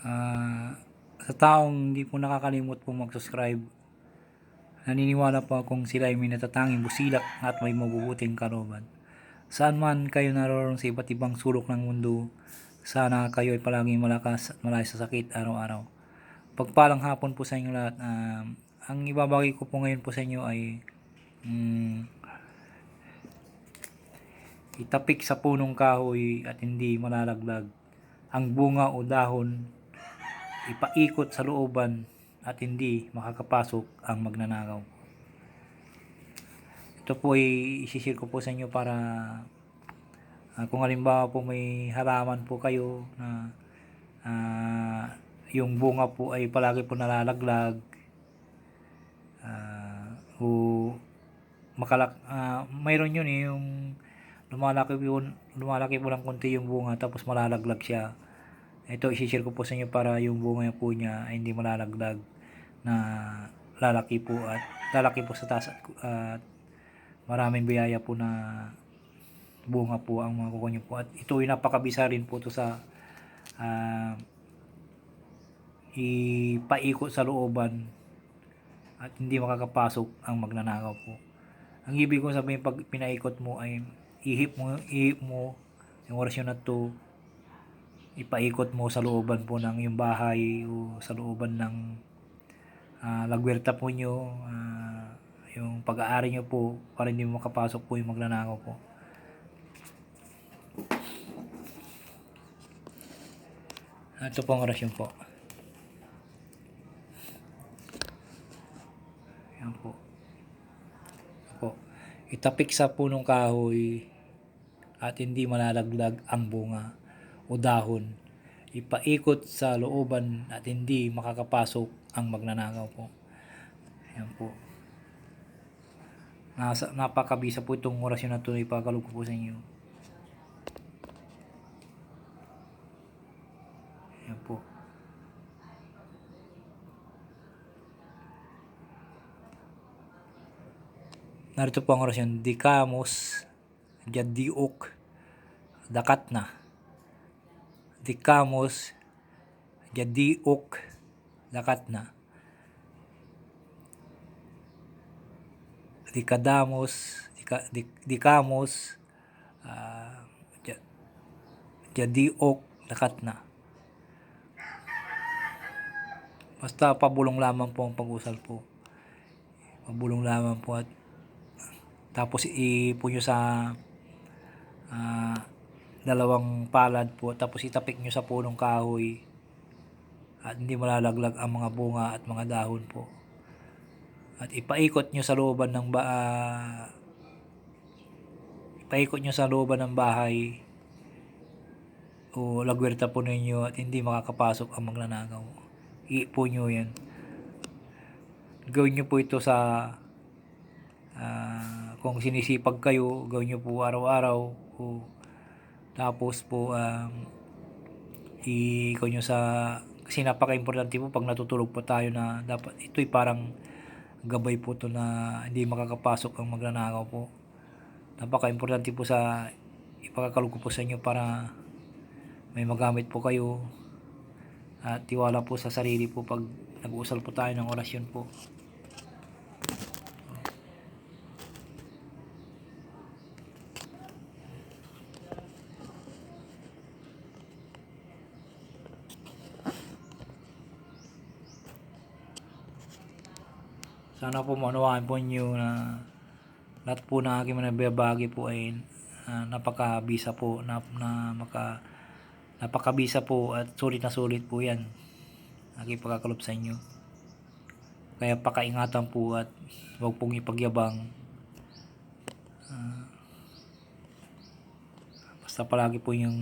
Ah, sa taong hindi po nakakalimot po mag-subscribe, naniniwala po akong sila ay may natatanging busilak at may mabubuting kalooban. Saan man kayo naroon sa iba't ibang sulok ng mundo, sana kayo ay palaging malakas at malayo sa sakit araw-araw. Pagpalang hapon po sa inyo lahat. Ah, ang ibabagay ko po ngayon po sa inyo ay mm, itapik sa punong kahoy at hindi malalaglag ang bunga o dahon ipaikot sa looban at hindi makakapasok ang magnanakaw. Ito po ay isishare ko po sa inyo para ah, kung halimbawa po may halaman po kayo na ah, yung bunga po ay palagi po nalalaglag ah, o makalak ah, mayroon yun eh yung lumalaki po lumalaki po ng konti yung bunga tapos malalaglag siya ito isi-share ko po sa inyo para yung bunga po niya ay hindi malalaglag na lalaki po at lalaki po sa taas at, at maraming biyaya po na bunga po ang makukuha niyo po at ito ay napakabisa rin po to sa ah, ipaikot sa looban at hindi makakapasok ang magnanakaw po. Ang ibig kong sabihin pag pinaikot mo ay ihip mo, ihip mo yung orasyon na to ipaikot mo sa looban po ng yung bahay o sa looban ng ah, lagwerta po nyo ah, yung pag-aari nyo po para hindi mo makapasok po yung magnanakaw po. Ito po ang orasyon po. Yan po. Po. Itapik sa punong kahoy at hindi malalaglag ang bunga o dahon. Ipaikot sa looban at hindi makakapasok ang magnanakaw po. Ayan po. Nasa, napakabisa po itong orasyon na ito ipakalog ko po sa inyo. Ayan po. Narito po ang orasyon. Dikamos, Jadiok, Dakat na. Dikamos, Jadiok, Dakat na. Dikadamos, dika, dik, Dikamos, ah, ja- Jadiok, Dakat na. Basta pabulong lamang po ang pag-usal po. Pabulong lamang po at tapos ipo nyo sa ah, dalawang palad po tapos itapik nyo sa punong kahoy at hindi malalaglag ang mga bunga at mga dahon po at ipaikot nyo sa looban ng ba ah, ipaikot nyo sa looban ng bahay o lagwerta po ninyo at hindi makakapasok ang magnanakaw iipo nyo yan gawin nyo po ito sa ah, kung sinisipag kayo, gawin nyo po araw-araw. O, tapos po, um, ikaw nyo sa, kasi napaka-importante po pag natutulog po tayo na dapat, ito'y parang gabay po to na hindi makakapasok ang magnanakaw po. Napaka-importante po sa ipakakalog po sa inyo para may magamit po kayo at tiwala po sa sarili po pag nag-uusal po tayo ng orasyon po. Sana po maunawaan po niyo na lahat po ng aking manabiyabagi po ay ah, napakabisa po na, na maka napakabisa po at sulit na sulit po yan. Aking pagkakalob sa inyo. Kaya pakaingatan po at huwag pong ipagyabang. Ah, basta palagi po yung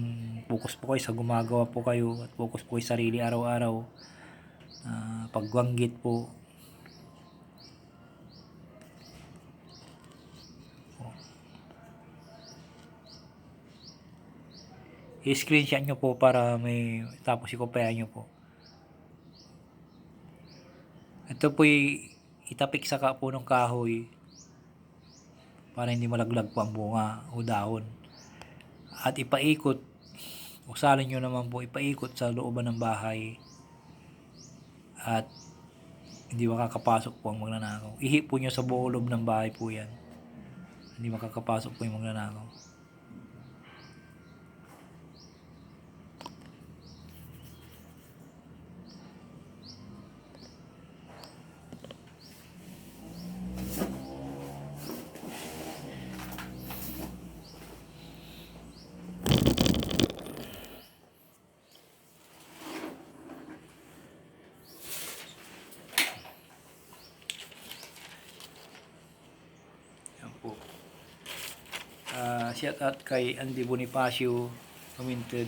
focus po kayo sa gumagawa po kayo at focus po kayo sa sarili araw-araw. Ah, pagwanggit po i-screenshot nyo po para may tapos i-compare nyo po. Ito po itapik sa punong kahoy para hindi malaglag po ang bunga o dahon. At ipaikot, usalin nyo naman po, ipaikot sa looban ng bahay at hindi makakapasok po ang magnanakaw. Ihi po nyo sa buong ng bahay po yan. Hindi makakapasok po yung magnanakaw. Yan po. Ah, shout out kay Andy Bonifacio, commented.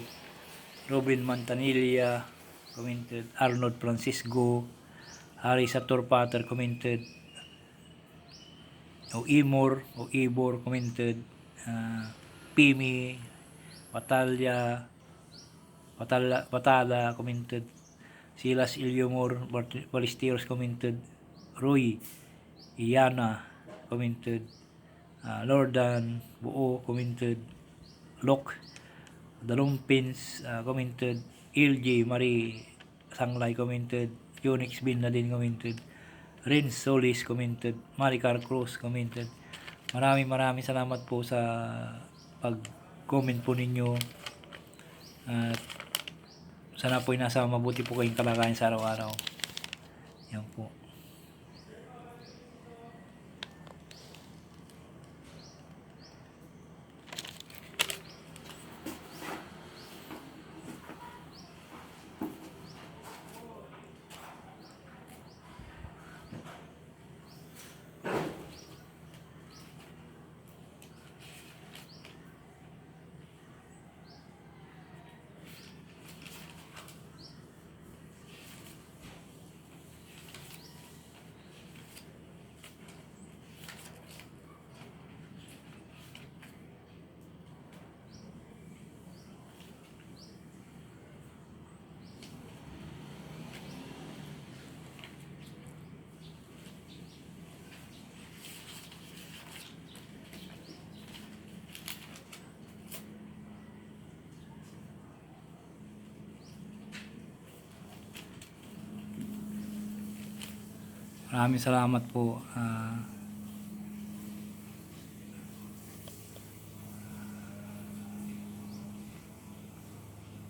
Robin Mantanilla, commented. Arnold Francisco, Harry Sator Pater, commented. O Imor, o Ibor, commented. Ah, Pimi, Batalya, Batala, Batala, commented. Silas Ilyomor, Balisteros, commented. Roy, Iana, commented. Ah, Lordan, Buo, commented. Lok, Dalumpins, ah, commented. LJ, Marie, Sanglay, commented. Unix Bin na din commented. Rin Solis, commented. Maricar Cruz, commented. Maraming maraming salamat po sa pag-comment po ninyo. At sana po ay nasa mabuti po kayong kalagayan sa araw-araw. Yan po. Maraming salamat po. ah